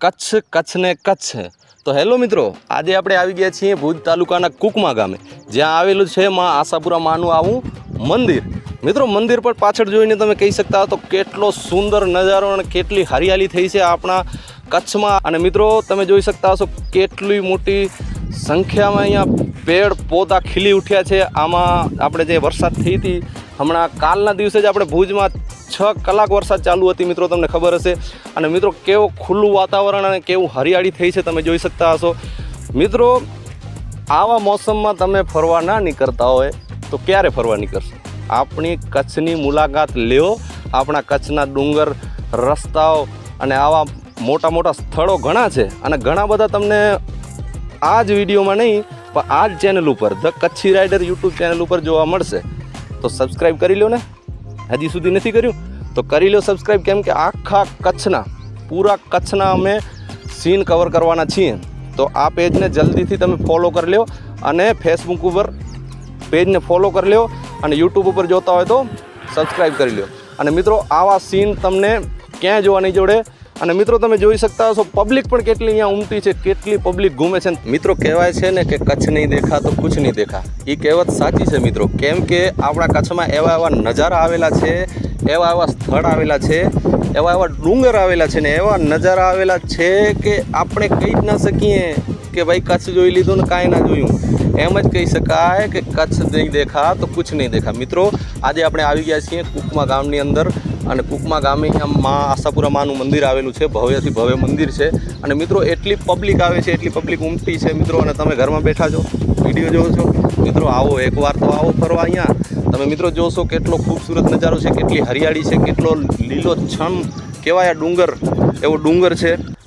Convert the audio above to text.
કચ્છ કચ્છને કચ્છ. તો હેલો મિત્રો, આજે આપણે આવી ગયા છીએ ભુજ તાલુકાના કુકમા ગામે. જ્યાં આવેલું છે માં આશાપુરા માનું આવું મંદિર. મિત્રો, મંદિર પર પાછળ જોઈને તમે કહી શકતા હો તો કેટલો સુંદર નજારો અને કેટલી હરિયાળી થઈ છે આપણા કચ્છમાં. અને મિત્રો, તમે જોઈ શકતા હશો કેટલી મોટી સંખ્યામાં અહીંયા પેડ પોતા ખીલી ઉઠ્યા છે. આમાં આપણે જે વરસાદ થઈ હતી હમણાં કાલના દિવસે જ આપણે ભુજમાં છ કલાક વરસાદ ચાલુ હતી મિત્રો, તમને ખબર હશે. અને મિત્રો, કેવો ખુલ્લું વાતાવરણ અને કેવું હરિયાળી થઈ છે તમે જોઈ શકતા હશો. મિત્રો, આવા મોસમમાં તમે ફરવા ના નીકળતા હોય તો ક્યારે ફરવા નીકળશો? આપણી કચ્છની મુલાકાત લ્યો. આપણા કચ્છના ડુંગર, રસ્તાઓ અને આવા મોટા મોટા સ્થળો ઘણા છે. અને ઘણા બધા તમને આ જ વિડીયોમાં નહીં, પણ આ જ ચેનલ ઉપર the Kutchi rider YouTube channel ઉપર જોવા મળશે. તો સબસ્ક્રાઈબ કરી લો ને. હજી સુધી નથી કર્યું? તો કરી લો સબસ્ક્રાઈબ કેમ કે આખા કચ્છના, પૂરા કચ્છના અમે સીન કવર કરવાના છીએ. તો આ પેજને જલ્દીથી તમે ફોલો કરી લો અને ફેસબુક ઉપર પેજને ફોલો કરી લો અને યુટ્યુબ ઉપર જોતા હોય તો સબસ્ક્રાઈબ કરી લો અને મિત્રો, આવા સીન તમને ક્યાંય જોવાની જોડે અને મિત્રો, તમે જોઈ શકતા હશો પબ્લિક પણ કેટલી અહીંયા ઉમટી છે, કેટલી પબ્લિક ઘૂમે છે. મિત્રો, કહેવાય છે ને કે કચ્છ નહીં દેખા તો કુછ નહીં દેખા. એ કહેવત સાચી છે મિત્રો. કેમ કે આપણા કચ્છમાં એવા એવા નજારા આવેલા છે, એવા એવા સ્થળ આવેલા છે, એવા એવા ડુંગર આવેલા છે ને એવા નજારા આવેલા છે કે આપણે કહી જ ના શકીએ કે ભાઈ કચ્છ જોઈ લીધું ને કાંઈ ના જોયું. એમ જ કહી શકાય કે કચ્છ નહીં દેખા તો કુછ નહીં દેખા. મિત્રો, આજે આપણે આવી ગયા છીએ કુકમા ગામની અંદર. અને કુકમા ગામે અહીંયા મા આશાપુરા માનું મંદિર આવેલું છે, ભવ્યથી ભવ્ય મંદિર છે. અને મિત્રો, એટલી પબ્લિક આવે છે, એટલી પબ્લિક ઉમટી છે, મિત્રો, અને તમે ઘરમાં બેઠા છો વીડિયો જોવો છો. મિત્રો, આવો એકવાર તો આવો ફરવા અહીંયા. તમે મિત્રો જોશો કેટલો ખૂબસૂરત નજારો છે, કેટલી હરિયાળી છે, કેટલો લીલો છમ કહેવાય આ ડુંગર, એવો ડુંગર છે.